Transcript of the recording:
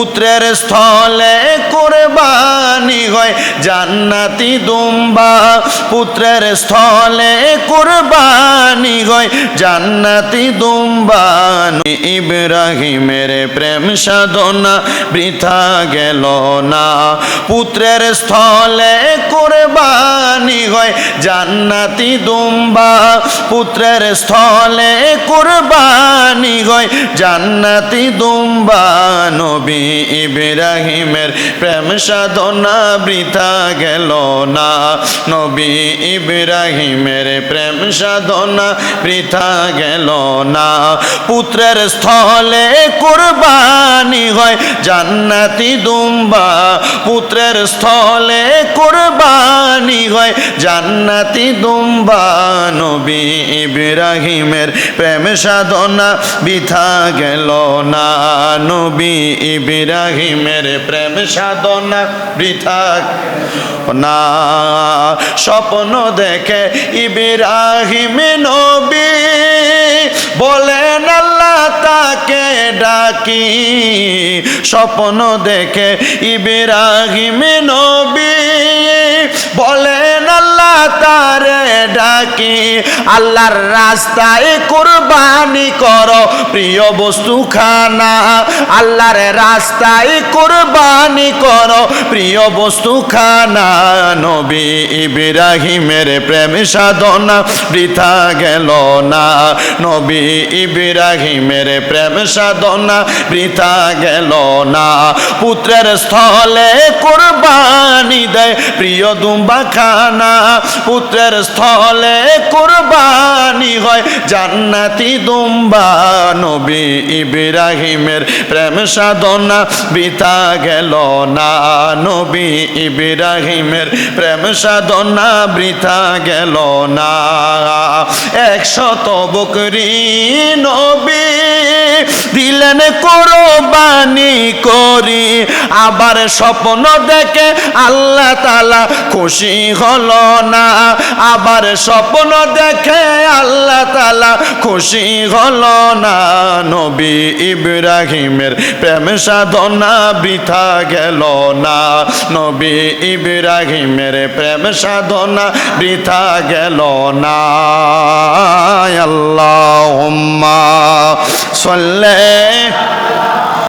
পুত্রের স্থলে কোরবানি হয়। জান্নাতি দুম্বা পুত্রের স্থলে কোরবানি হয়। জান্নাতি দুম্বা ইব্রাহিমের প্রেম সাধনা বৃথা গেল না। পুত্রের স্থলে কোরবানি হয়। জান্নাতি দুম্বা পুত্রের স্থলে কোরবানি হয়। জান্নাতি দুম্বা নবী ইব্রাহিমের প্রেম সাধনা বৃথা গেল না। নবী ইব্রাহিমের প্রেম সাধনা বৃথা গেল না। পুত্রের স্থলে কোরবানি হয়। জান্নাতি দুম্বা পুত্রের স্থলে কোরবানি হয়। জান্নাতি দুম্বা নবী ইব্রাহিমের প্রেম সাধনা বৃথা গেল না। নবী ইব্রাহিমের প্রেম সাধনা বৃথা না। স্বপ্ন দেখে ইব্রাহিম নবী বলেন, আল্লাহ তাকে ডাকি। স্বপ্ন দেখে ইব্রাহিম নবী আল্লাহ তারে ডাকি, আল্লাহর রাস্তায় কোরবানি করো, প্রিয় বস্তু খানা আল্লাহর রাস্তায় কোরবানি করো, প্রিয় বস্তু খানা নবী ইব্রাহিমের প্রেম সাধনা বৃথা গেল না। নবী ইব্রাহিমের প্রেম সাধনা বৃথা গেল না। পুত্রের স্থলে কোরবানি দেয় প্রিয় দুম্বা খানা পুত্রের স্থলে কোরবানি হয়। জান্নাতি দুম্বা নবী ইব্রাহিমের প্রেম সাধনা বৃথা গেল না। নবী ইব্রাহিমের প্রেম সাধনা বৃথা গেল না। একশত বকরি নবী দিলেন কোরবানি করি। আবার স্বপ্ন দেখে আল্লাহ তালা খুশি হল না। আবার স্বপ্ন দেখে আল্লাহ তালা খুশি হল না। নবী ইব্রাহিমের প্রেম সাধনা বৃথা গেল না। নবী ইব্রাহিমের প্রেম সাধনা বৃথা গেল না। আল্লাহ সাল্লে